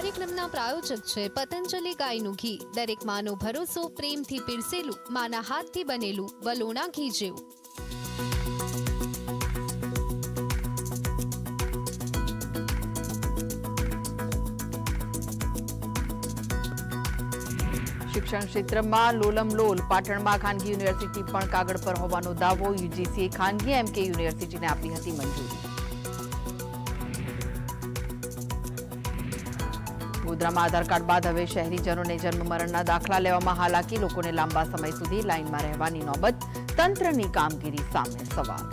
કાર્યક્રમના પ્રાયોજક છે પતંજલિ ગાયનું ઘી દરેક માનો ભરોસો, પ્રેમથી પીરસેલું, માના હાથથી બનેલું વલોણા ઘી જેવું. શિક્ષણ ક્ષેત્રમાં લોલમ લોલ, પાટણમાં ખાનગી યુનિવર્સિટી પણ કાગળ પર હોવાનો દાવો યુજીસીએ ખાનગી એમકે યુનિવર્સિટીને આપી હતી મંજૂરી. ગોધરામાં આધાર કાર્ડ બાદ હવે શહેરીજનોને જન્મ મરણના દાખલા લેવામાં હાલાકી, લોકોને લાંબા સમય સુધી લાઇનમાં રહેવાની નોબત, તંત્રની કામગીરી સામે સવાલ.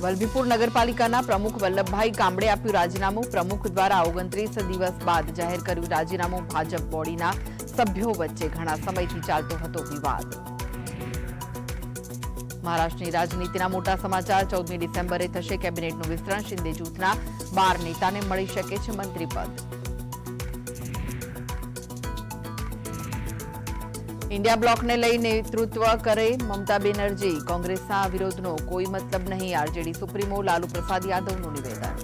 વલભીપુર નગરપાલિકાના પ્રમુખ વલ્લભભાઈ કામડે આપ્યું રાજીનામું. પ્રમુખ દ્વારા ઓગણત્રીસ દિવસ બાદ જાહેર કર્યું રાજીનામું. ભાજપ બોડીના સભ્યો વચ્ચે ઘણા સમયથી ચાલતો હતો વિવાદ. મહારાષ્ટ્રની રાજનીતિના મોટા સમાચાર, ચૌદમી ડિસેમ્બરે થશે કેબિનેટનું વિસ્તરણ, શિંદે જૂથના બાર નેતાને મળી શકે છે મંત્રીપદ ઇન્ડિયા બ્લોકને લઈ નેતૃત્વ કરે મમતા બેનર્જી. કોંગ્રેસના વિરોધનો કોઈ મતલબ નહીં. આરજેડી સુપ્રીમો લાલુ પ્રસાદ યાદવનું નિવેદન.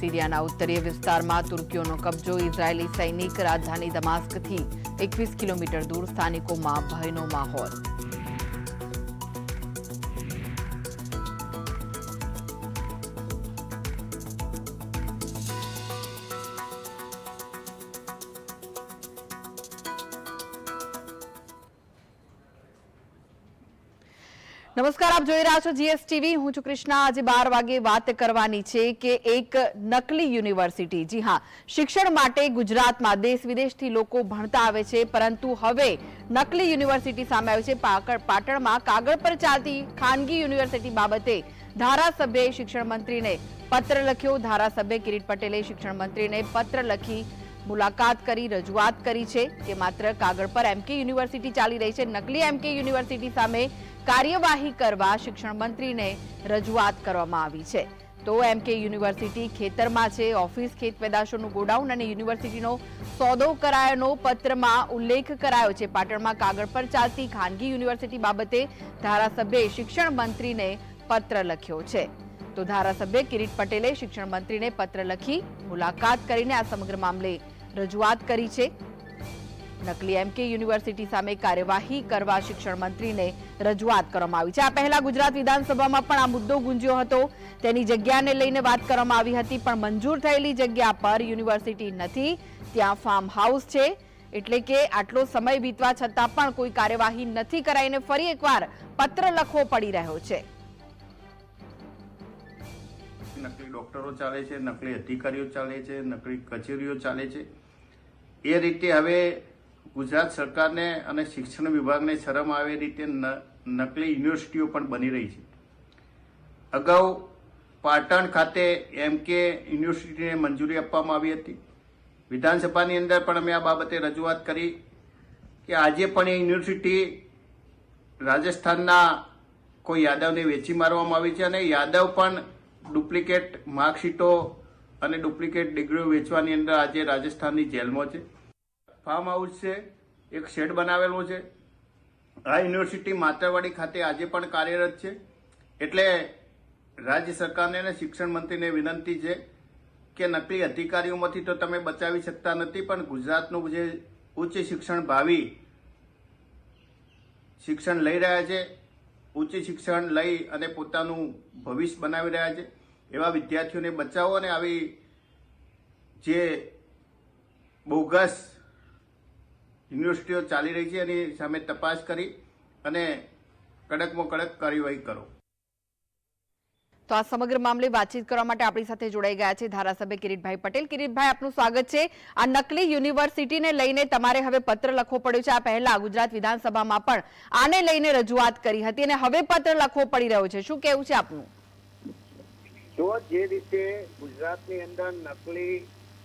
સિરિયાના ઉત્તરીય વિસ્તારમાં તુર્કીઓનો કબજો. ઇઝરાયેલી સૈનિક રાજધાની દમાસ્કથી એકવીસ કિલોમીટર દૂર સ્થાનિકોમાં ભયનો માહોલ. નમસ્કાર, આપ જોઈ રહ્યા છો જીએસટીવી. હું છું કૃષ્ણા. આજે બાર વાગે વાત કરવાની છે કે એક નકલી યુનિવર્સિટી. જી હા, શિક્ષણ માટે ગુજરાતમાં દેશ વિદેશથી લોકો ભણતા આવે છે, પરંતુ હવે નકલી યુનિવર્સિટી સામે આવી છે. પાટણમાં કાગળ પર ચાલતી ખાનગી યુનિવર્સિટી બાબતે ધારાસભ્યએ શિક્ષણ મંત્રીને પત્ર લખ્યો. ધારાસભ્ય કિરીટ પટેલે શિક્ષણ મંત્રીને પત્ર લખી મુલાકાત કરી, રજૂઆત કરી છે કે માત્ર કાગળ પર એમકે યુનિવર્સિટી ચાલી રહી છે. નકલી એમકે યુનિવર્સિટી સામે કાર્યવાહી કરવા શિક્ષણ મંત્રીને રજૂઆત કરવામાં આવી છે. તો એમ કે યુનિવર્સિટી ખેતરમાં છે. ઓફિસ ખેત પેદાશોનું ગોડાઉન અને યુનિવર્સિટીનો સોદો કરાયોનો પત્રમાં ઉલ્લેખ કરાયો છે. પાટણમાં કાગળ પર ચાલતી ખાનગી યુનિવર્સિટી બાબતે ધારાસભ્યએ શિક્ષણ મંત્રીને પત્ર લખ્યો છે. તો ધારાસભ્ય કિરીટ પટેલે શિક્ષણ મંત્રીને પત્ર લખી મુલાકાત કરીને આ સમગ્ર મામલે રજૂઆત કરી છે. નકલી એમકે યુનિવર્સિટી સામે કાર્યવાહી કરવા શિક્ષણ મંત્રીને રજૂઆત કરવામાં આવી છે. આ પહેલા ગુજરાત વિધાનસભામાં પણ આ મુદ્દો ગુંજ્યો હતો. તેની જગ્યાને લઈને વાત કરવામાં આવી હતી, પણ મંજૂર થયેલી જગ્યા પર યુનિવર્સિટી નથી. ત્યાં ફાર્મ હાઉસ છે. એટલે કે આટલો સમય વીતવા છતાં પણ કોઈ કાર્યવાહી નથી કરાઈને ફરી એકવાર પત્ર લખવો પડી રહ્યો છે. નકલી ડોક્ટરો ચાલે છે, નકલી અધિકારીઓ ચાલે છે, નકલી કચેરીઓ ચાલે છે. એ રીતે હવે ગુજરાત સરકારને અને શિક્ષણ વિભાગને શરમ આવે રીતે નકલી યુનિવર્સિટીઓ પણ બની રહી છે. અગાઉ પાટણ ખાતે એમ કે યુનિવર્સિટીને મંજૂરી આપવામાં આવી હતી. વિધાનસભાની અંદર પણ અમે આ બાબતે રજૂઆત કરી કે આજે પણ એ યુનિવર્સિટી રાજસ્થાનના કોઈ યાદવને વેચી મારવામાં આવી છે અને યાદવ પણ ડુપ્લિકેટ માર્કશીટો અને ડુપ્લિકેટ ડિગ્રીઓ વેચવાની અંદર આજે રાજસ્થાનની જેલમાં છે. ફાર્મ હાઉસ છે, એક શેડ બનાવેલો છે. આ યુનિવર્સિટી માતરવાડી ખાતે આજે પણ કાર્યરત છે. એટલે રાજ્ય સરકારને અને શિક્ષણ મંત્રીને વિનંતી છે કે નકલી અધિકારીઓમાંથી તો તમે બચાવી શકતા નથી, પણ ગુજરાતનું જે ઉચ્ચ શિક્ષણ ભાવિ શિક્ષણ લઈ રહ્યા છે, ઉચ્ચ શિક્ષણ લઈ અને પોતાનું ભવિષ્ય બનાવી રહ્યા છે, એવા વિદ્યાર્થીઓને બચાવો અને આવી જે બોગસ યુનિવર્સિટીઓ ચાલી રહી છે એની સામે તપાસ કરી અને કડકમાં કડક કાર્યવાહી કરો. તો આ સમગ્ર મામલે વાતચીત કરવા માટે આપણી સાથે જોડાઈ ગયા છે ધારાસભ્ય કિરીટભાઈ પટેલ. કિરીટભાઈ આપનું સ્વાગત છે. આ નકલી યુનિવર્સિટીને લઈને તમારે હવે પત્ર લખવો પડ્યો છે. આ પહેલા ગુજરાત વિધાનસભામાં પણ આને લઈને રજૂઆત કરી હતી અને હવે પત્ર લખવો પડી રહ્યો છે. શું કેવું છે આપનું? જો જે રીતે ગુજરાતની અંદર નકલી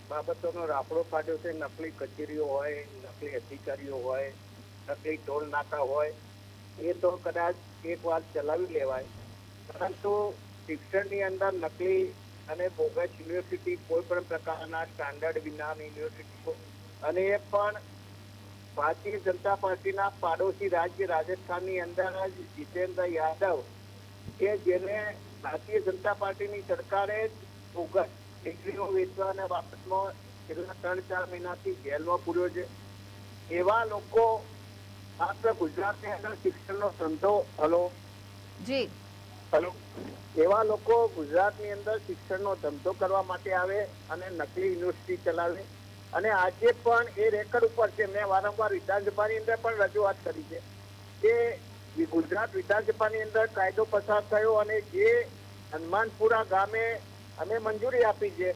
બાબતોનો રાફડો પાડ્યો છે. નકલી કચેરીઓ હોય, નકલી અધિકારીઓ હોય, નકલી ટોલ નાકા હોય, એ તો કદાચ એક વાર ચલાવી લેવાય. પરંતુ શિક્ષણની અંદર નકલી અને બોગસ યુનિવર્સિટી કોઈ પણ પ્રકારના સ્ટાન્ડર્ડ વિનાની યુનિવર્સિટીઓ અને એ પણ ભારતીય જનતા પાર્ટીના પાડોશી રાજ્ય રાજસ્થાનની અંદર જ જીતેન્દ્ર યાદવ, કે જેને ભારતીય જનતા પાર્ટીની સરકારે બોગસ ડિગ્રીઓ વેચવાના બાબતમાં છેલ્લા ત્રણ ચાર મહિનાથી જેલમાં પૂર્યો છે. એવા લોકો માત્ર ગુજરાતની અંદર શિક્ષણનો ધંધો હલો? જી. હલો? એવા લોકો ગુજરાતની અંદર શિક્ષણનો ધંધો કરવા માટે આવે અને નકલી યુનિવર્સિટી ચલાવે. અને આજે પણ એ રેકર્ડ ઉપર છે. મેં વારંવાર વિધાનસભાની અંદર પણ રજૂઆત કરી છે કે ગુજરાત વિધાનસભાની અંદર કાયદો પસાર થયો અને જે હનુમાનપુરા ગામે અમે મંજૂરી આપી છે.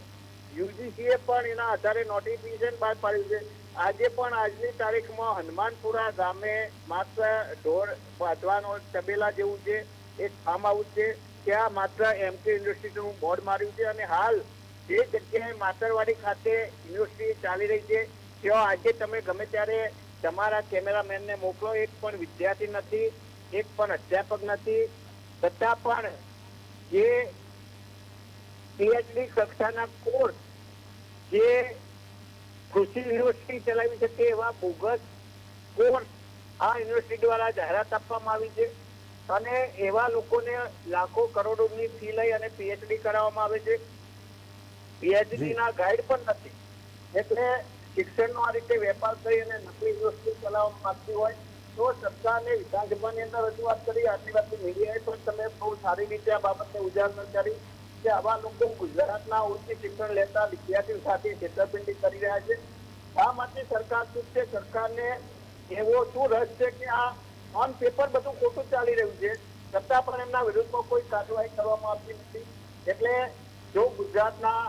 યુજીસીએ પણ એના આધારે નોટિફિકેશન બહાર પાડ્યું છે. આજે પણ આજની તારીખમાં હનુમાનપુરા ગામે માત્ર ઢોર બાંધવાનો તબેલા જેવું છે. એક ફાર્મ હાઉસ છે. ત્યાં માત્ર એમકે યુનિવર્સિટીનું બોર્ડ માર્યું છે અને હાલ જે જગ્યાએ માતરવાડી ખાતે યુનિવર્સિટી ચાલી રહી છે, ત્યાં આજે તમે ગમે ત્યારે તમારા કેમેરામેનને મોકલો. એક પણ વિદ્યાર્થી નથી, એક પણ અધ્યાપક નથી. છતાં પણ જે પીએચડી કક્ષાના કોર્સ જે કૃષિ યુનિવર્સિટી ચલાવી શકે એવા બોગસ કોર્સ આ યુનિવર્સિટી દ્વારા જાહેરાત આપવામાં આવી છે. અને એવા લોકોને લાખો કરોડોની ફી લઈ અને પીએચડી કરાવવામાં આવે છે. પીએચડી ના ગાઈડ પણ નથી. એટલે શિક્ષણનો આ રીતે વેપાર કરી અને નકલી યુનિવર્સિટી ચલાવવા માંગતી હોય તો સરકારને વિધાનસભાની અંદર રજૂઆત કરી. આદિવાસી મીડિયાએ પણ તમે બહુ સારી રીતે આ બાબતને ઉજાગર કરી. કે આવા લોકો ગુજરાતના ઉચ્ચ શિક્ષણ લેતા વિદ્યાર્થીઓ સાથે છેતરપિંડી કરી રહ્યા છે. આ માટે સરકાર શું છે? સરકારને એવો શું રસ છે કે આ ઓન પેપર બધું ખોટું ચાલી રહ્યું છે, છતાં પણ એમના વિરુદ્ધમાં કોઈ કાર્યવાહી કરવામાં આવતી નથી. એટલે જો ગુજરાતના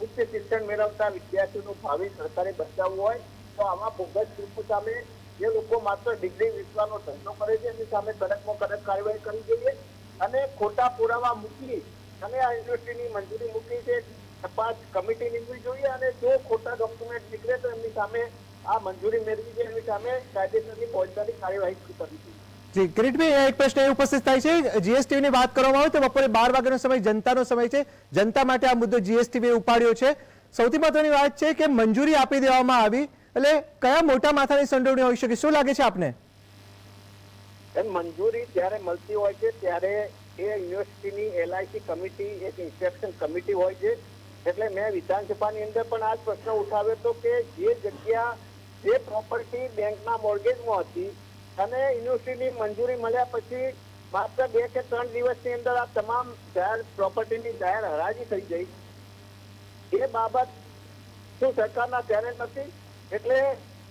ઉચ્ચ શિક્ષણ મેળવતા વિદ્યાર્થીઓનું ભાવિ સરકારે બચાવવું હોય, તો આવા ભોગજ ગ્રુપો સામે જે લોકો માત્ર ડિગ્રી વિશ્વાનો ધંધો કરે છે, એની સામે કડકમાં કડક કાર્યવાહી કરવી જોઈએ અને ખોટા પુરાવા મૂકી અને આ ઇન્ડસ્ટ્રીની મંજૂરી મૂકી છે. તપાસ કમિટી નીમવી જોઈએ અને જો ખોટા ડોક્યુમેન્ટ નીકળે તો એમની સામે આ મંજૂરી મેળવી છે. એમની સામે કાયદેસરની ફોજદારી કાર્યવાહી કરવી જોઈએ. જી કિરીટભાઈ એક પ્રશ્ન એ ઉપસ્થિત થાય છે. જીએસટી વાત કરવામાં આવે તો બપોરે બાર વાગ્યાનો સમય જનતાનો સમય છે. જનતા માટે આ મુદ્દો જીએસટી ઉપાડ્યો છે. સૌથી મહત્વની વાત છે કે મંજૂરી આપી દેવામાં આવી. એટલે કયા મોટા માથાની સંડોવણી હોઈ શકે? શું લાગે છે આપને? એમ મંજૂરી જ્યારે મળતી હોય છે ત્યારે એ યુનિવર્સિટીની એલઆઈસી કમિટી, એક ઇન્સ્પેક્શન કમિટી હોય છે. એટલે મેં વિધાનસભાની અંદર પણ આ પ્રશ્ન ઉઠાવ્યો હતો કે જે જગ્યા, જે પ્રોપર્ટી બેંકના મોર્ગેજમાં હતી અને યુનિવર્સિટીની મંજૂરી મળ્યા પછી માત્ર બે કે ત્રણ દિવસની અંદર આ તમામ જાહેર પ્રોપર્ટીની જાહેર હરાજી થઈ ગઈ. એ બાબત શું સરકારના ધ્યાને નથી? એટલે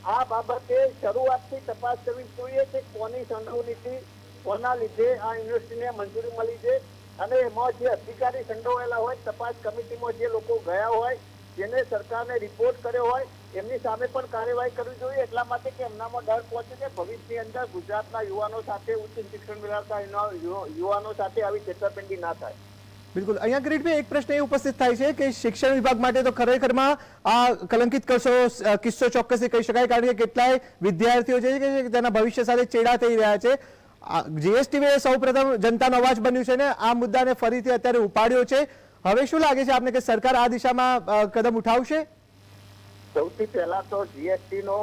આ બાબતે શરૂઆતથી તપાસ કરવી જોઈએ કે કોની સંડોવણીથી કોના લીધે આ યુનિવર્સિટીને મંજૂરી મળી છે અને એમાં જે અધિકારી સંડોવાયેલા હોય, તપાસ કમિટીમાં જે લોકો ગયા હોય, જેને સરકારને રિપોર્ટ કર્યો હોય, એમની સામે પણ કાર્યવાહી કરવી જોઈએ. એટલા માટે કે એમનામાં ડર પહોંચે કે ભવિષ્યની અંદર ગુજરાતના યુવાનો સાથે ઉચ્ચ શિક્ષણ મેળવતા યુવાનો સાથે આવી છેતરપિંડી ના થાય. બિલકુલ. અહીંયા કિરીટભાઈ એક પ્રશ્ન એ ઉપસ્થિત થાય છે કે શિક્ષણ વિભાગ માટે તો ખરેખરમાં આ કલંકિત કરશો કિસ્સો ચોક્કસથી કહી શકાય. કારણ કે કેટલાય વિદ્યાર્થીઓ છે કે તેના ભવિષ્ય સાથે ચેડા થઈ રહ્યા છે. જીએસટી સૌ પ્રથમ જનતાનો અવાજ બન્યું છે ને આ મુદ્દાને ફરીથી અત્યારે ઉપાડ્યો છે. હવે શું લાગે છે આપને કે સરકાર આ દિશામાં કદમ ઉઠાવશે? સૌથી પહેલા તો જીએસટી નો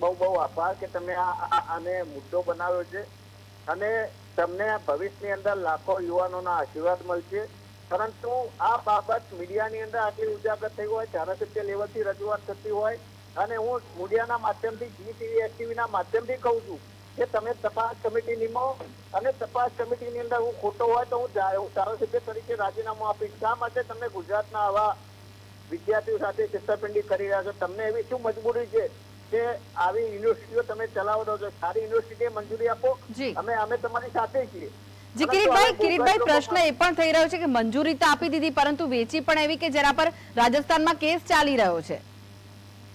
બહુ બહુ આભાર કે તમે આને મુદ્દો બનાવ્યો છે. અને તમને ભવિષ્યની અંદર લાખો યુવાનોના આશીર્વાદ મળશે. પરંતુ આ બાબત મીડિયાની અંદર આટલી ઉજાગર થઈ હોય, ધારાસભ્ય લેવલથી રજૂઆત થતી હોય, અને હું મીડિયાના માધ્યમથી જી ટીવી એસટીવી ના માધ્યમથી કહું છું કે તમે તપાસ કમિટી નિમો અને તપાસ કમિટીની અંદર હું ખોટો હોય તો હું ધારાસભ્ય તરીકે રાજીનામું આપીશ. શા માટે તમે ગુજરાતના આવા વિદ્યાર્થીઓ સાથે છેતરપિંડી કરી રહ્યા છો? તમને એવી શું મજબૂરી છે કે આવી યુનિવર્સિટીઓ તમે ચલાવો છો? સારી યુનિવર્સિટીએ મંજૂરી આપો. અમે અમે તમારી સાથે છીએ. જી કિરીટભાઈ કિરીટભાઈ પ્રશ્ન એ પણ થઈ રહ્યો છે કે મંજૂરી તો આપી દીધી પરંતુ વેચી પણ એવી કે જેના પર રાજસ્થાનમાં કેસ ચાલી રહ્યો છે?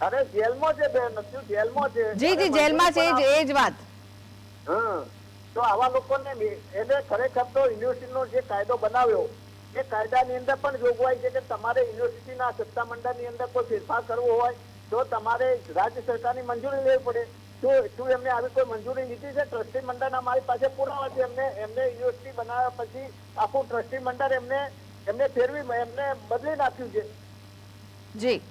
અરે જેલમાં છે બેન જેલમાં છે? જી જી જેલમાં છે એ જ વાત. તો આવા લોકોને એને ખરેખર તો યુનિવર્સિટીનો જે કાયદો બનાવ્યો, એ કાયદાની અંદર પણ જોગવાઈ છે કે તમારે યુનિવર્સિટીના સત્તામંડળની અંદર કોઈ ફેરફાર કરવો હોય, તો તમારે રાજ્ય સરકારની મંજૂરી લેવી પડે. શું શું એમને આવી કોઈ મંજૂરી લીધી છે? ટ્રસ્ટી મંડળના મારી પાસે પુરાવા છે. એમને એમને યુનિવર્સિટી બનાવ્યા પછી આખું ટ્રસ્ટી મંડળ એમને એમને ફેરવી એમને બદલી નાખ્યું છે. જી.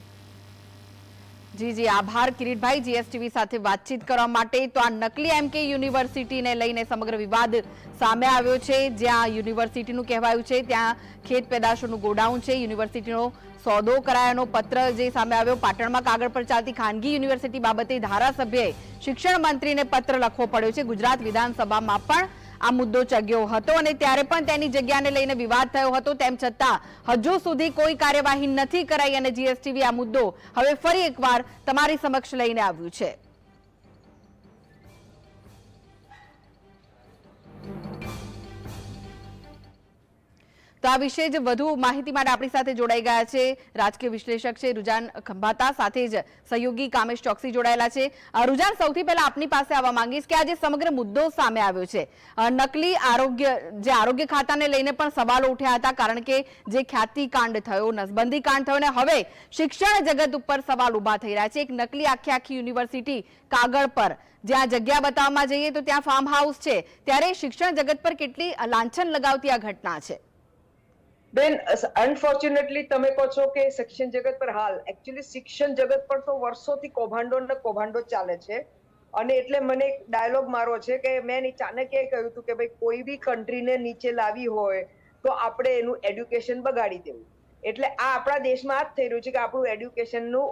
જી જી, આભાર. કિરીટભાઈ, જીએસટીવી સાથે વાતચીત કરવા માટે તો આ નકલી એમકે યુનિવર્સિટીને લઈને સમગ્ર વિવાદ સામે આવ્યો છે. જ્યાં યુનિવર્સિટીનું કહેવાયું છે, ત્યાં ખેત પેદાશોનું ગોડાઉન છે. યુનિવર્સિટીનો સોદો કરાયાનો પત્ર જે સામે આવ્યો, પાટણમાં કાગળ પર ચાલતી ખાનગી યુનિવર્સિટી બાબતે ધારાસભ્યએ શિક્ષણ મંત્રીને પત્ર લખવો પડ્યો છે. ગુજરાત વિધાનસભામાં પણ આ મુદ્દો ચગ્યો હતો અને ત્યારે પણ તેની જગ્યાને લઈને વિવાદ થયો હતો. તેમ છતાં હજુ સુધી કોઈ કાર્યવાહી નથી કરાઈ અને જીએસટીવી આ મુદ્દો હવે ફરી એકવાર તમારી સમક્ષ લઈને આવ્યું છે. તો આ વિશે જ વધુ માહિતી માટે આપણી સાથે જોડાઈ ગયા છે રાજકીય વિશ્લેષક છે રુજાન ખંભાતા, સાથે જ સહયોગી કામેશ ચોકસી જોડાયેલા છે. રુજાન, સૌથી પહેલા આપની પાસે આવવા માંગીશ કે આજે સમગ્ર મુદ્દો સામે આવ્યો છે. નકલી આરોગ્ય, જે આરોગ્ય ખાતાને લઈને પણ સવાલો ઉઠ્યા હતા, કારણ કે જે ખ્યાતિ કાંડ થયો નસબંધી કાંડ થયો ને હવે શિક્ષણ જગત ઉપર સવાલ ઊભા થઈ રહ્યા છે. એક નકલી આખી આખી યુનિવર્સિટી કાગળ પર, જ્યાં જગ્યા બતાવવામાં જઈએ તો ત્યાં ફાર્મ હાઉસ છે. ત્યારે શિક્ષણ જગત પર કેટલી લાંછન લગાવતી આ ઘટના છે? બેન અનફોર્ચ્યુનેટલી તમે કહો છો કે શિક્ષણ જગત પર હાલ એકચ્યુઅલી શિક્ષણ જગત પર તો વર્ષોથી કૌભાંડો ને કૌભાંડો ચાલે છે. અને એટલે મને એક ડાયલોગ મારો છે કે મેં ચાણક્યએ કહ્યું હતું કે ભાઈ, કોઈ બી કન્ટ્રીને નીચે લાવી હોય, તો આપણે એનું એડ્યુકેશન બગાડી દેવું. એટલે આ આપણા દેશમાં આ જ થઈ રહ્યું છે કે આપણું એડ્યુકેશનનું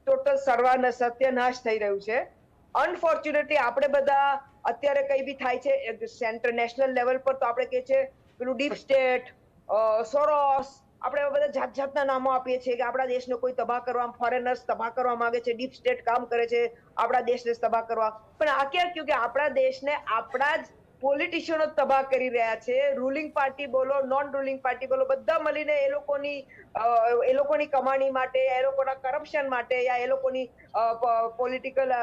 ટોટલ સર્વાન સત્યનાશ થઈ રહ્યું છે. અનફોર્ચ્યુનેટલી આપણે બધા અત્યારે કઈ બી થાય છે સેન્ટર નેશનલ લેવલ પર તો આપણે કહે છે, પેલું ડીપ સ્ટેટ સોરોસ. આપણે બધા જાત જાતના નામો આપીએ છીએ કે આપણા દેશને કોઈ તબાહ કરવા ફોરેનર્સ તબાહ કરવા માંગે છે ડીપ સ્ટેટ કામ કરે છે, આપણા દેશને તબાહ કરવા. પણ આ ક્યાં? કે આપણા દેશને આપણા જ પોલિટિશિયનો તબાહ કરી રહ્યા છે. રૂલિંગ પાર્ટી બોલો નોન રૂલિંગ પાર્ટી બોલો, બધા મળીને એ લોકોની એ લોકોની કમાણી માટે એ લોકોના કરપ્શન માટે યા એ લોકોની પોલિટિકલ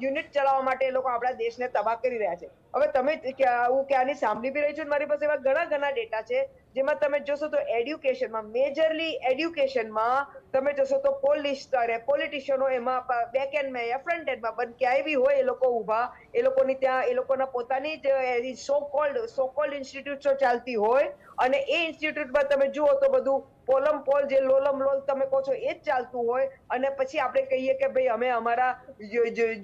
યુનિટ ચલાવવા માટે એ લોકો આપણા દેશને તબાહ કરી રહ્યા છે. હવે તમે હું ક્યાંની સાંભળી બી રહી છું મારી પાસે એવા ઘણા ઘણા ડેટા છે, જેમાં તમે જોશો તો એડ્યુકેશનમાં મેજરલી એડ્યુકેશનમાં તમે જશો તો પોલીસ સ્તરે પોલિટિશિયનો એમાં બેક એન્ડમાં યા ફ્રન્ટ એન્ડમાં પણ ક્યાંય બી હોય એ લોકો ઊભા, એ લોકોની ત્યાં, એ લોકોના પોતાની જ સો કોલ્ડ સો કોલ્ડ ઇન્સ્ટિટ્યૂટો ચાલતી હોય અને એ ઇન્સ્ટિટ્યૂટમાં તમે જુઓ તો બધું પોલમ પોલ જે લોલમ લોલ તમે કહો છો એ જ ચાલતું હોય અને પછી આપણે કહીએ કે ભાઈ અમે અમારા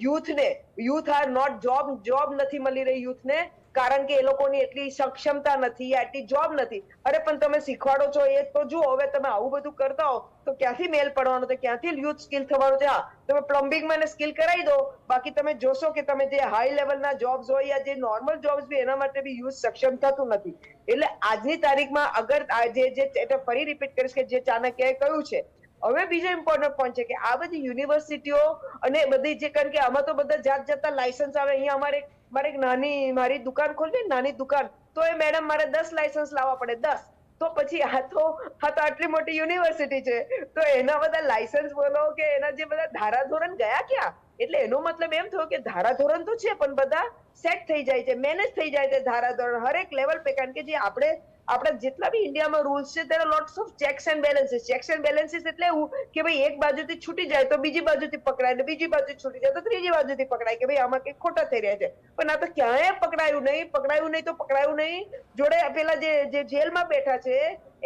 યુથને, youth are not job job નથી મળી રહી યુથને કારણ કે એ લોકોની એટલી સક્ષમતા નથી એટલી જોબ નથી. અરે, પણ તમે શીખવાડો છો એ તો જુઓ. હવે તમે આવું બધું કરતા હો, તો ક્યાંથી મેલ પડવાનો? તો ક્યાંથી યુથ સ્કિલ થવાનું છે? હા, તમે પ્લમ્બિંગમાં એને સ્કિલ કરાવી દો. બાકી તમે જોશો કે તમે જે હાઈ લેવલના જોબ્સ હોય યા જે નોર્મલ જોબ્સ બી એના માટે બી યુથ સક્ષમ થતું નથી. એટલે આજની તારીખમાં અગર આ જે એટલે ફરી રિપીટ કરીશ કે જે ચાણક્યએ કહ્યું છે. હવે બીજો ઇમ્પોર્ટન્ટ પોઈન્ટ છે કે આ બધી યુનિવર્સિટીઓ અને બધી જે, કારણ કે આમાં તો બધા જાત જાતના લાયસન્સ આવે. અહીંયા અમારે મારે એક નાની, મારી દુકાન ખોલવી નાની દુકાન. તો એ મેડમ મારે દસ લાયસન્સ લાવવા પડે, દસ. તો પછી આ તો આ તો આટલી મોટી યુનિવર્સિટી છે. તો એના બધા લાયસન્સ બોલો કે એના જે બધા ધારાધોરણ ગયા ક્યાં? એટલે એનો મતલબ એમ થયો કે ધારાધોરણ તો છે, પણ બધા સેટ થઈ જાય છે મેનેજ થઈ જાય છે ધારાધોરણ. હરેક લેવલ પે, કારણ કે જે આપણે આપણા જેટલા બી ઇન્ડિયામાં રૂલ્સ છે, તેના lots of checks and balances checks and balances એટલે એવું કે ભાઈ એક બાજુથી છૂટી જાય તો બીજી બાજુથી પકડાય ને બીજી બાજુ છૂટી જાય તો ત્રીજી બાજુથી પકડાય કે ભાઈ આમાં કંઈક ખોટા થઈ રહ્યા છે. પણ આ તો ક્યાંય પકડાયું નહીં પકડાયું નહીં તો પકડાયું નહીં. જોડે પેલા જે જેલમાં બેઠા છે,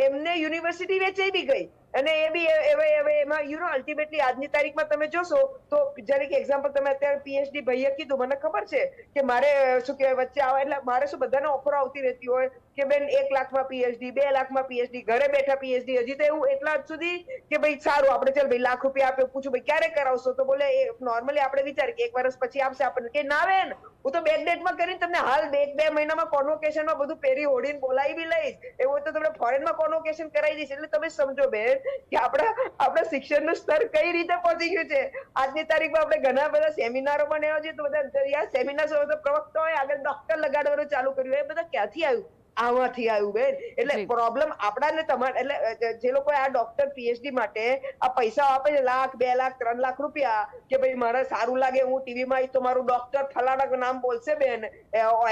એમને યુનિવર્સિટી વેચાઈ બી ગઈ. અને એ બી હવે હવે એમાં યુ નો અલ્ટિમેટલી આજની તારીખમાં તમે જોશો તો જ્યારે કે એક્ઝામ્પલ તમે અત્યારે પીએચડી ભાઈએ કીધું, મને ખબર છે કે મારે, શું કહેવાય, વચ્ચે આવે એટલે મારે શું બધાને ઓફર આવતી રહેતી હોય કે બેન એક લાખમાં પીએચડી બે લાખમાં પીએચડી ઘરે બેઠા પીએચડી હજી તો એવું એટલા જ સુધી કે ભાઈ સારું, આપણે ચાલ ભાઈ લાખ રૂપિયા આપે, પૂછું ભાઈ ક્યારે કરાવશો? તો બોલે નોર્મલી આપણે વિચાર કે એક વર્ષ પછી આપશે આપણને. કે ના બેન હું તો બેક ડેટમાં કરીને તમને હાલ બે બે મહિનામાં કોન્વોકેશનમાં બધું પહેરી ઓઢીને બોલાવી બી લઈશ એવું તો તમને ફોરેનમાં કોન્વોકેશન કરાવી દઈશ. એટલે તમે સમજો બેન કે આપણા આપણા શિક્ષણનું સ્તર કઈ રીતે પહોંચી ગયું છે. આજની તારીખમાં આપણે ઘણા બધા સેમિનારો પણ એવા છે. તો બધા સેમિનાર પ્રવક્તા હોય આગળ ડોક્ટર લગાડવાનું ચાલુ કર્યું. એ બધા ક્યાંથી આવ્યું? આમાંથી આવ્યું બેન. એટલે પ્રોબ્લેમ આપણાને તમારે એટલે જે લોકો આ ડોક્ટર પીએચડી માટે આ પૈસા આપે છે લાખ બે લાખ ત્રણ લાખ રૂપિયા કે ભાઈ મારે સારું લાગે હું ટીવીમાં આવી તો મારું ડોક્ટર ફલાણા નામ બોલશે બેન.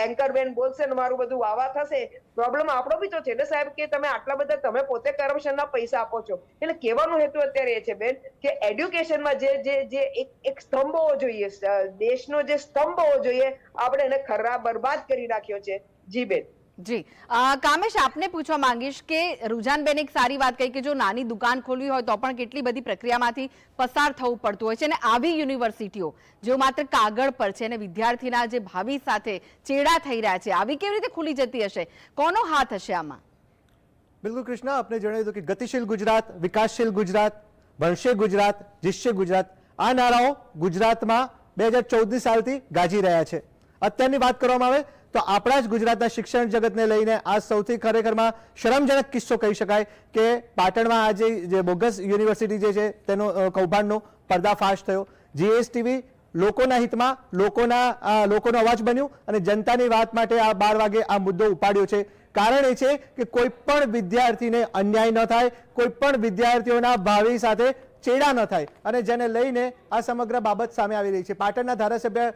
એન્કર બેન બોલશે ને મારું બધું વાવા થશે. પ્રોબ્લેમ આપણો બી તો છે ને સાહેબ કે તમે આટલા બધા તમે પોતે કરપ્શન ના પૈસા આપો છો. એટલે કહેવાનો હેતુ અત્યારે એ છે બેન કે એડ્યુકેશનમાં જે જે જે એક એક સ્તંભ હોવો જોઈએ દેશનો જે સ્તંભ હોવો જોઈએ આપણે એને ખરા બરબાદ કરી નાખ્યો છે. જી બેન. જી. કામેશ, આપને પૂછવા માંગીશ કે રૂજાનબેન એક સારી વાત કહી કે જો નાની દુકાન ખોલવી હોય તો પણ કેટલી બધી પ્રક્રિયામાંથી પસાર થવું પડતું હોય છે અને આવી યુનિવર્સિટીઓ, જેઓ માત્ર કાગળ પર છે અને વિદ્યાર્થીના જે ભાવિ સાથે ચેડા થઈ રહ્યા છે, આવી કેવી રીતે ખુલી જતી હશે? કોનો હાથ હશે આમાં? બિલકુલ કૃષ્ણ આપણે જણાવ્યું કે ગતિશીલ ગુજરાત, વિકાસશીલ ગુજરાત, ભણશે ગુજરાત, જીતશે ગુજરાત, આ નારાઓ ગુજરાતમાં બે હજાર ચૌદની સાલથી ગાજી રહ્યા છે. અત્યારની વાત કરવામાં આવે તો આપણા જ ગુજરાતના શિક્ષણ જગતને લઈને આ સૌથી ખરેખરમાં શરમજનક કિસ્સો કહી શકાય કે પાટણમાં આજે જે બોગસ યુનિવર્સિટી જે છે તેનો કૌભાંડનો પર્દાફાશ થયો. જીએસટીવી લોકોના હિતમાં લોકોના લોકોનો અવાજ બન્યું અને જનતાની વાત માટે આ બાર વાગે આ મુદ્દો ઉપાડ્યો છે. કારણ એ છે કે કોઈ પણ વિદ્યાર્થીને અન્યાય ન થાય, કોઈ પણ વિદ્યાર્થીઓના ભાવિ સાથે ચેડા ન થાય અને જેને લઈને આ સમગ્ર બાબત સામે આવી રહી છે. પાટણના ધારાસભ્ય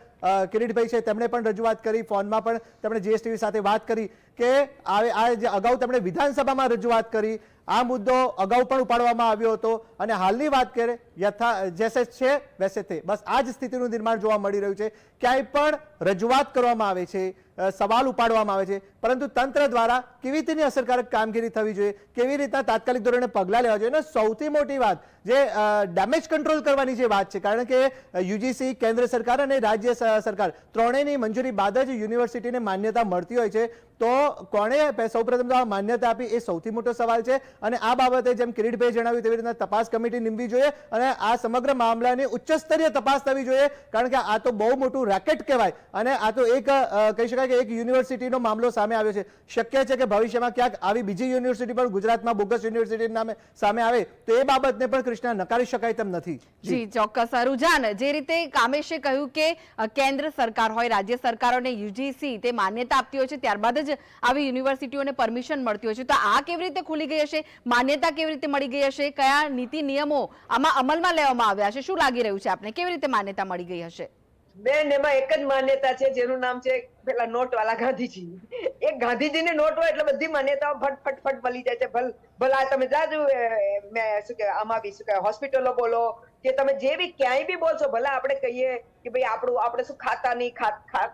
કિરીટભાઈ છે, તેમણે પણ રજૂઆત કરી, ફોનમાં પણ તેમણે જીએસટીવી સાથે વાત કરી કે આ જે અગાઉ તેમણે વિધાનસભામાં રજૂઆત કરી, આ મુદ્દો અગાઉ પણ ઉપાડવામાં આવ્યો હતો અને હાલની વાત કરે યથા, જેસે છે, વેસે તે. બસ આ જ સ્થિતિનું નિર્માણ જોવા મળી રહ્યું છે. ક્યાંય પણ રજૂઆત કરવામાં આવે છે સવાલ ઉપાડવામાં આવે છે પરંતુ તંત્ર દ્વારા કેવી રીતની અસરકારક કામગીરી થવી જોઈએ, કેવી રીતના તાત્કાલિક ધોરણે પગલાં લેવા જોઈએ? અને સૌથી મોટી વાત, જે ડેમેજ કંટ્રોલ કરવાની જે વાત છે, કારણ કે યુજીસી કેન્દ્ર સરકાર અને રાજ્ય સરકાર ત્રણેયની મંજૂરી બાદ જ યુનિવર્સિટીને માન્યતા મળતી હોય છે. તો કોણે સૌપ્રથમ તો આ માન્યતા આપી એ સૌથી મોટો સવાલ છે. અને આ બાબતે જેમ કિરીટભાઈ જણાવ્યું તેવી રીતના તપાસ કમિટી નીમવી જોઈએ અને આ સમગ્ર મામલાની ઉચ્ચ સ્તરીય તપાસ થવી જોઈએ, કારણ કે આ તો બહુ મોટું રેકેટ કહેવાય. અને આ તો એક કહી શકાય કે એક યુનિવર્સિટીનો મામલો સામે આવ્યો છે. શક્ય છે કે ભવિષ્યમાં ક્યાંક આવી બીજી યુનિવર્સિટી પણ ગુજરાતમાં બોગસ યુનિવર્સિટી નામે સામે આવે તો એ બાબતને પણ કૃષ્ણા નકારી શકાય તેમ નથી. જી ચોક્કસ. અરુજાન જે રીતે કામેશે કહ્યું કે કેન્દ્ર સરકાર હોય રાજ્ય સરકારોને યુજીસી તે માન્યતા આપતી હોય છે ત્યારબાદ જ આવી યુનિવર્સિટીઓને પરમિશન મળતી હોય છે. તો આ કેવી રીતે ખુલી ગઈ હશે? માન્યતા કેવી રીતે મળી ગઈ હશે? કયા નીતિ નિયમો આમાં અમલમાં લેવામાં આવ્યા છે? શું લાગી રહ્યું છે આપને? કેવી રીતે માન્યતા મળી ગઈ હશે? બેન એમાં એક જ માન્યતા છે જેનું નામ છે પેલા નોટ વાળા ગાંધીજી. એક ગાંધીજીની નોટ હોય એટલે બધી માન્યતાઓ ફટ ફટ ફટ મળી જાય છે. ભલ, ભલા તમે જાજુ મેં શું કે આમાં બી શું કે હોસ્પિટલો બોલો, કે તમે જે બી ક્યાંય બી બોલશો, ભલા આપણે કહીએ કે ભાઈ આપણું, આપણે શું ખાતા નહીં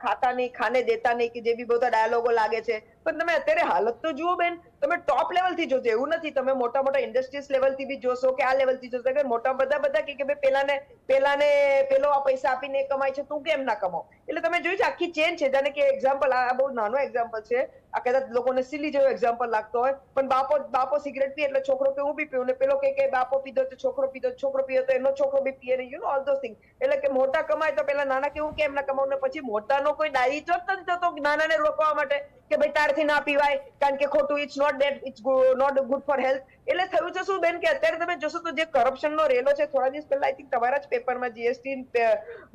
ખાતા નહીં, ખાને દેતા નહીં, કે જે બી બધા ડાયલોગો લાગે છે. પણ તમે અત્યારે હાલત તો જુઓ બેન, તમે ટોપ લેવલથી જોજો, એવું નથી. તમે મોટા મોટા ઇન્ડસ્ટ્રીઝ લેવલથી બી જોશો કે આ લેવલથી જોશો. કે મોટા બધા બધા કે ભાઈ પેલાને પેલાને પેલો આ પૈસા આપીને કમાય છે, તું કેમ ના કમાવ? એટલે તમે જોયું છે, આખી ચેન છે. જાણે કે એક્ઝામ્પલ આ બહુ નાનો એક્ઝામ્પલ છે. આ કદાચ લોકોને સિલી જેવો એક્ઝામ્પલ લાગતો હોય, પણ બાપો બાપો સિગરેટ પીએ એટલે છોકરો કે હું બી પીવું ને પેલો કે બાપો પીધો તો છોકરો પીધો છોકરો પીધો તો એનો છોકરો બી પીએ you know all those thing એટલે કે મોટા કમાય તો પેલા નાના કેવું કે એમના કમાવું ને પછી મોટાનો કોઈ ડાયરી જ થતો નાનાને રોકવા માટે કે ભાઈ તારથી ના પીવાય, કારણ કે ખોટું it's not that it's not good for health એટલે થયું છે શું બેન કે અત્યારે તમે જોશો તો જે કરપ્શન નો રેલો છે, થોડા દિવસ પહેલા આઈ થિંક તમારા જ પેપરમાં જીએસટી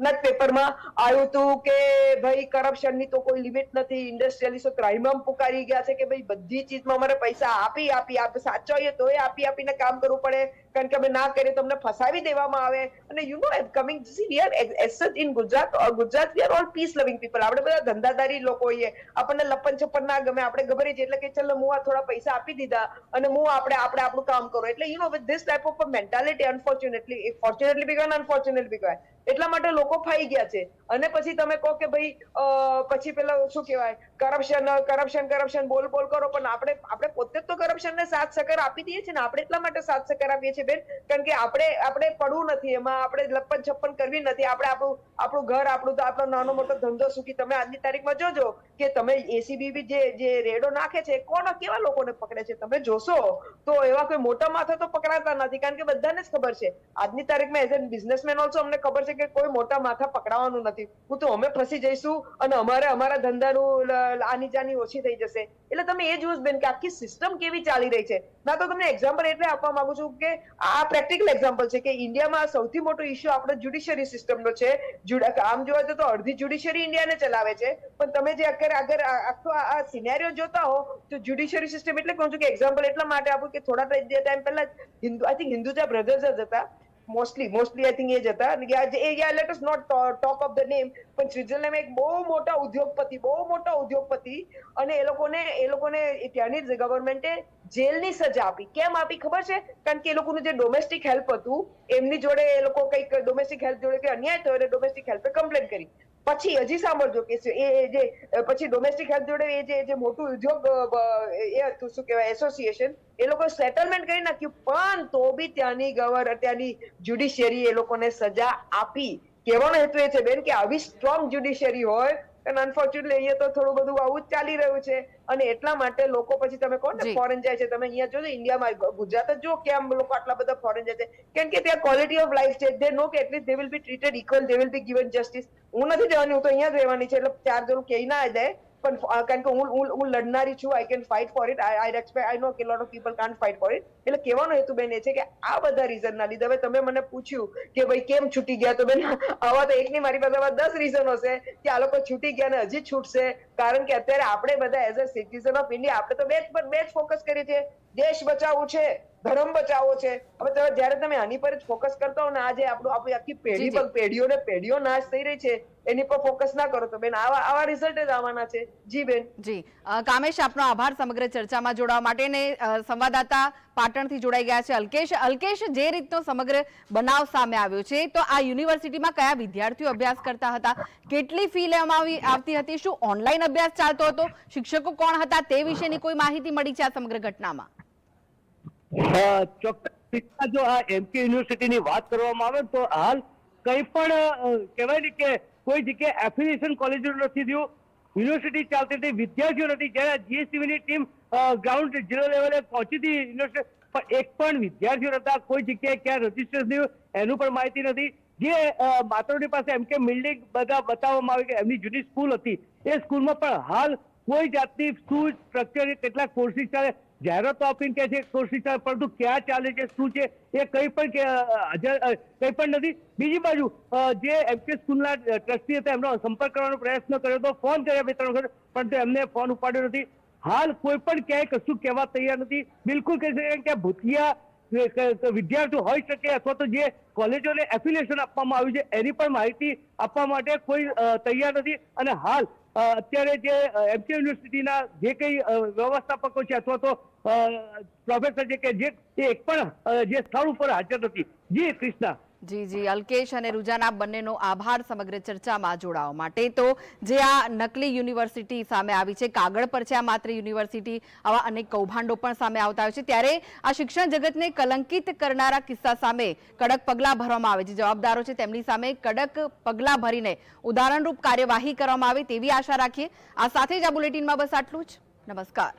ના પેપરમાં આવ્યું હતું કે ભાઈ કરપ્શનની તો કોઈ લિમિટ નથી ઇન્ડસ્ટ્રીયલિસ્ટો ત્રાહિમામ પુકારી ગયા છે કે ભાઈ બધી ચીજમાં અમારે પૈસા આપી આપી, આપ. સાચવીએ તોય આપી, આપીને કામ કરવું પડે. કારણ કે અમે ના કરીએ તો અમને ફસાવી દેવામાં આવે. અને you know coming we are as in Gujarat Gujarat we are all peace loving people આપણે બધા ધંધાદારી લોકો હોઈએ આપણને લપન છપન ના ગમે, આપણે ગભરી એટલે કે ચલો હું આ થોડા પૈસા આપી દીધા અને હું આપણે આપણે આપણું કામ કરો. એટલે you know with this type of mentality unfortunately fortunately બી કહેવાય અનફોર્ચ્યુનેટલી બી કહેવાય. એટલા માટે લોકો ફાઈ ગયા છે. અને પછી તમે કહો કે ભાઈ પછી પેલા શું કહેવાય? કરપ્શન કરપ્શન કરપ્શન બોલ બોલ કરો, પણ આપણે આપણે પોતે તો કરપ્શન ને સાત સહકાર આપી દઈએ છીએ ને આપણે એટલા માટે સાત સકર આપીએ છીએ. બેન. કારણ કે આપણે આપણે પડવું નથી. એમાં આપણે લપન છપ્પન કરવી નથી. આપણે આપણું આપણું ઘર, આપણું આપણો નાનો મોટો ધંધો સુખી. તમે આજની તારીખમાં જોજો કે તમે એસીબી જે જે રેડો નાખે છે, કોણ કેવા લોકોને પકડે છે? તમે જોશો તો એવા કોઈ મોટા માથા તો પકડાતા નથી. કારણ કે બધાને જ ખબર છે. આજની તારીખમાં એઝ એ બિઝનેસમેન ઓલસો અમને ખબર છે કે કોઈ મોટા માથા પકડાવાનું નથી. હું તો, અમે ફસી જઈશું અને અમારે અમારા ધંધાનું આની જાની ઓછી થઈ જશે. એટલે તમે એ જુઓ બેન કે આખી સિસ્ટમ કેવી ચાલી રહી છે? ના તો તમને એક્ઝામ્પલ એટલે આપવા માંગુ છું કે આ પ્રેક્ટિકલ એક્ઝામ્પલ છે કે ઇન્ડિયામાં સૌથી મોટો ઇશ્યુ આપણો જ્યુડિશિયરી સિસ્ટમનો છે. આમ જોવા જતો અડધી જ્યુડિશિયરી ઇન્ડિયાને ચલાવે છે. પણ તમે જે અત્યારે આગળ આખો આ સિનેરિયો જોતા હો, તો જ્યુડિશિયરી સિસ્ટમ એટલે કહું છું કે એક્ઝામ્પલ એટલા માટે આપું કે થોડા ટાઈમ પહેલા Hindu I think Hinduja brothers જ હતા. મોસ્ટલી મોસ્ટલી આઈ થિંક એ જ હતા. અને યા let us not talk of the name પણ સ્વિટરલેન્ડ એક બહુ મોટા ઉદ્યોગપતિ, બહુ મોટા ઉદ્યોગપતિ અને એ લોકોને એ લોકોને ત્યાંની ગવર્મેન્ટે જેલની સજા આપી. કેમ આપી ખબર છે? કારણ કે એ લોકોનું જે ડોમેસ્ટિક હેલ્પ હતું, એમની જોડે એ લોકો કંઈક ડોમેસ્ટિક હેલ્પ જોડે કે અન્યાય થયો એટલે ડોમેસ્ટિક હેલ્પે કમ્પ્લેન કરી. પછી હજી સાંભળજો કે એ જે પછી ડોમેસ્ટિક હેલ્થ જોડે એ જે જે મોટું ઉદ્યોગ એ હતું, શું કહેવાય એસોસિએશન એ લોકો સેટલમેન્ટ કરી નાખ્યું. પણ તો બી ત્યાંની ગવર ત્યાંની જ્યુડિશિયરી એ લોકોને સજા આપી. કહેવાનો હેતુ એ છે બેન કે આવી સ્ટ્રોંગ જ્યુડિશિયરી હોય અને અનફોર્ચ્યુનેટલી અહીંયા તો થોડું બધું આવું જ ચાલી રહ્યું છે. અને એટલા માટે લોકો પછી તમે કહો ને ફોરેન જાય છે. તમે અહીંયા જોજો ઇન્ડિયામાં ગુજરાત જ જો કેમ લોકો આટલા બધા ફોરેન જાય છે. કેમ કે ત્યાં ક્વોલિટી ઓફ લાઈફ છે. દે નો કે at least they will be treated equal they will be given justice હું નથી જવાની હું તો અહીંયા જ રહેવાની છે. એટલે ચાર જરૂર કહી ના જાય પણ કારણ કે હું હું લડનારી છું I can fight for it I I respect I know કે lot of people can't fight for it એટલે કહેવાનો હેતુ બેન એ છે કે આ બધા રીઝનના લીધે હવે તમે મને પૂછ્યું કે ભાઈ કેમ છૂટી ગયા? તો બેન આવા તો એકની મારી પાસે આવા દસ રીઝનો છે કે આ લોકો છૂટી ગયા ને હજી છૂટશે. કારણ કે અત્યારે આપણે બધા as a citizen of India આપણે તો બે જ પર બે જ ફોકસ કરીએ છીએ. દેશ બચાવવું છે ધર્મ બચાવવો છે. હવે તમે જ્યારે તમે આની પર જ ફોકસ કરતા હો ને આજે આપણું આપણી આખી પેઢી જી, જી. પર પેઢીઓ ને પેઢીઓ નાશ થઈ રહી છે. એની પર ફોકસ ના કરો તો બેન આવા આવા રિઝલ્ટ જ આવવાના છે. જી બેન. જી. કામેશ આપનો આભાર સમગ્ર ચર્ચામાં જોડાવા માટે ને સંવાદદાતા પાટણથી જોડાઈ ગયા છે અલ્કેશ. અલ્કેશ જે રીતનો સમગ્ર બનાવ સામે આવ્યો છે તો આ યુનિવર્સિટીમાં કયા વિદ્યાર્થીઓ અભ્યાસ કરતા હતા કેટલી ફી લેવામાં આવી આવતી હતી શું ઓનલાઈન અભ્યાસ ચાલતો હતો શિક્ષકો કોણ હતા તે વિશેની કોઈ માહિતી મળી છે આ સમગ્ર ઘટનામાં? ચોક્કસ. જો આ એમકે યુનિવર્સિટીની વાત કરવામાં આવે તો હાલ કંઈ પણ કહેવાય ને કે કોઈ જગ્યાએ એફિલિએશન કોલેજો નથી થયું. યુનિવર્સિટી ચાલતી હતી વિદ્યાર્થીઓ નથી. જ્યારે જીએસટીવીની ટીમ ગ્રાઉન્ડ ઝીરો લેવલે પહોંચી હતી યુનિવર્સિટી પણ એક પણ વિદ્યાર્થીઓ નતા કોઈ જગ્યાએ ક્યાં રજિસ્ટર થયું એનું પણ માહિતી નથી. જે અ, પાસે એમ કે બિલ્ડિંગ બધા બતાવવામાં આવી કે એમની જૂની સ્કૂલ હતી. એ સ્કૂલમાં પણ હાલ કોઈ જાતની શું સ્ટ્રક્ચર કેટલાક કોર્સિસ ચાલે. જાહેરાતો આપીને કહે છે કોશિશ પરંતુ ક્યાં ચાલે છે, શું છે, એ કંઈ પણ કંઈ પણ નથી. બીજી બાજુ જે એમકે સ્કૂલના ટ્રસ્ટી હતા, એમનો સંપર્ક કરવાનો પ્રયત્ન કર્યો હતો ફોન કર્યા બે ત્રણ વખત, પરંતુ એમને ફોન ઉપાડ્યો નથી. હાલ કોઈ પણ ક્યાંય કશું કહેવા તૈયાર નથી. બિલકુલ કહી શકાય કે ભૂતિયા વિદ્યાર્થીઓ હોઈ શકે, અથવા તો જે કોલેજોને એફિલિએશન આપવામાં આવ્યું છે, એની પણ માહિતી આપવા માટે કોઈ તૈયાર નથી. અને હાલ અત્યારે જે એમસી યુનિવર્સિટીના જે કંઈ વ્યવસ્થાપકો છે અથવા તો પ્રોફેસર છે કે, જે એક પણ જે સ્થળ ઉપર હાજર નથી, જી કૃષ્ણા. જી જી. અલ્કેશ અને રૂજાના બંનેનો આભાર સમગ્ર ચર્ચામાં જોડાવા માટે. તો જે આ નકલી યુનિવર્સિટી સામે આવી છે, કાગળ પર છે આ માત્ર યુનિવર્સિટી, આવા અનેક કૌભાંડો પણ સામે આવતા હોય છે. ત્યારે આ શિક્ષણ જગતને કલંકિત કરનારા કિસ્સા સામે કડક પગલાં ભરવામાં આવે છે. જવાબદારો છે તેમની સામે કડક પગલાં ભરીને ઉદાહરણરૂપ કાર્યવાહી કરવામાં આવે તેવી આશા રાખીએ. આ સાથે જ આ બુલેટિનમાં બસ આટલું જ. નમસ્કાર.